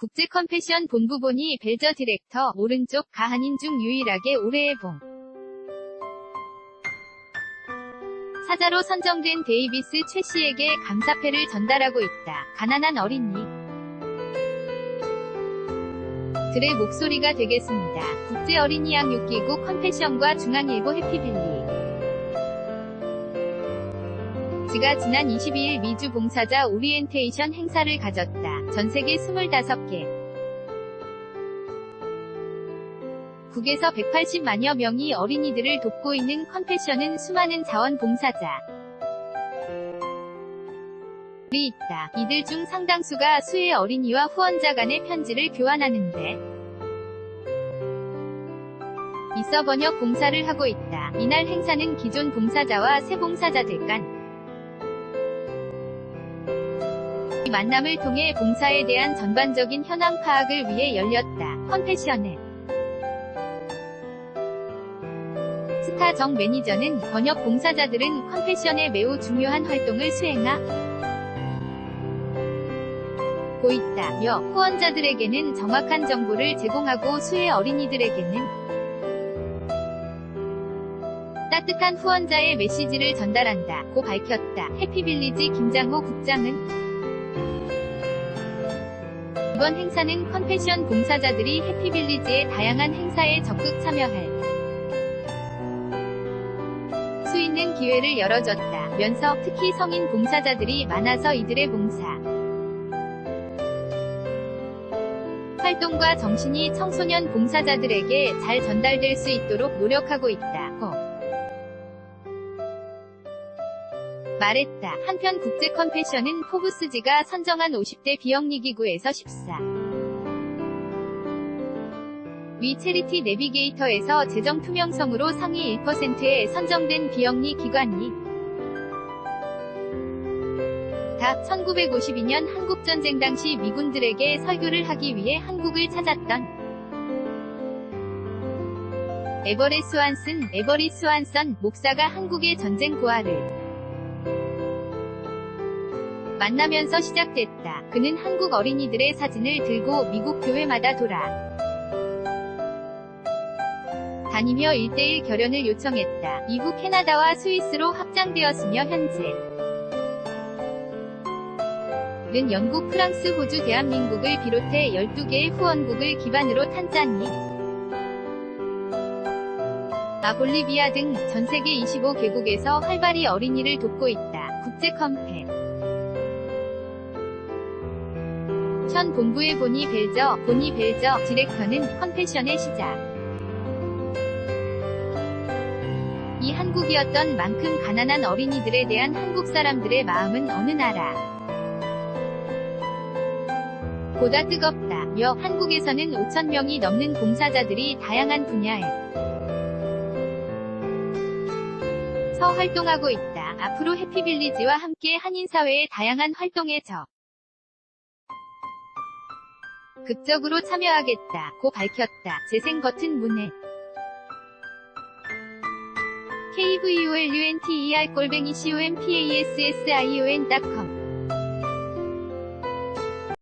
국제 컴패션 본부 보니 벨저 디렉터 오른쪽 가한인 중 유일하게 올해의 봉. 사자로 선정된 데이비스 최 씨에게 감사패를 전달하고 있다. 가난한 어린이. 들의 목소리가 되겠습니다. 국제 어린이 양육기구 컴패션과 중앙일보 해피빌리. 지가 지난 22일 미주 봉사자 오리엔테이션 행사를 가졌다. 전 세계 25개. 국에서 180만여 명이 어린이들을 돕고 있는 컴패션은 수많은 자원봉사자. 이 있다. 이들 중 상당수가 수의 어린이와 후원자 간의 편지를 교환하는데 있어 번역 봉사를 하고 있다. 이날 행사는 기존 봉사자와 새 봉사자들 간 이 만남을 통해 봉사에 대한 전반적인 현황 파악을 위해 열렸다. 컴패션의 스타 정 매니저는 번역 봉사자들은 컴패션에 매우 중요한 활동을 수행하고 있다며 후원자들에게는 정확한 정보를 제공하고 수의 어린이들에게는 따뜻한 후원자의 메시지를 전달한다고 밝혔다. 해피빌리지 김장호 국장은 이번 행사는 컴패션 봉사자들이 해피빌리지의 다양한 행사에 적극 참여할 수 있는 기회를 열어줬다. 면서 특히 성인 봉사자들이 많아서 이들의 봉사 활동과 정신이 청소년 봉사자들에게 잘 전달될 수 있도록 노력하고 있다. 말했다. 한편 국제 컴패션은 포브스지가 선정한 50대 비영리 기구에서 14. 위 체리티 내비게이터에서 재정 투명성으로 상위 1%에 선정된 비영리 기관이 다 1952년 한국전쟁 당시 미군들에게 설교를 하기 위해 한국을 찾았던 에버레 스완슨, 에버리 스완선 목사가 한국의 전쟁 고아를 만나면서 시작됐다. 그는 한국 어린이들의 사진을 들고 미국 교회마다 돌아 다니며 1대1 결연을 요청했다. 이후 캐나다와 스위스로 확장되었으며 현재 는 영국, 프랑스, 호주, 대한민국을 비롯해 12개의 후원국을 기반으로 탄자니 아 볼리비아 등 전 세계 25개국에서 활발히 어린이를 돕고 있다. 국제 컴패 현 본부의 보니 벨저, 보니 벨저 디렉터는 컴패션의 시작. 이 한국이었던 만큼 가난한 어린이들에 대한 한국 사람들의 마음은 어느 나라 보다 뜨겁다. 며 한국에서는 5천 명이 넘는 봉사자들이 다양한 분야에 서 활동하고 있다. 앞으로 해피빌리지와 함께 한인사회의 다양한 활동에 적 극적으로 참여하겠다. 고 밝혔다. 재생 버튼 문에 kvulunter 골뱅이 compassion.com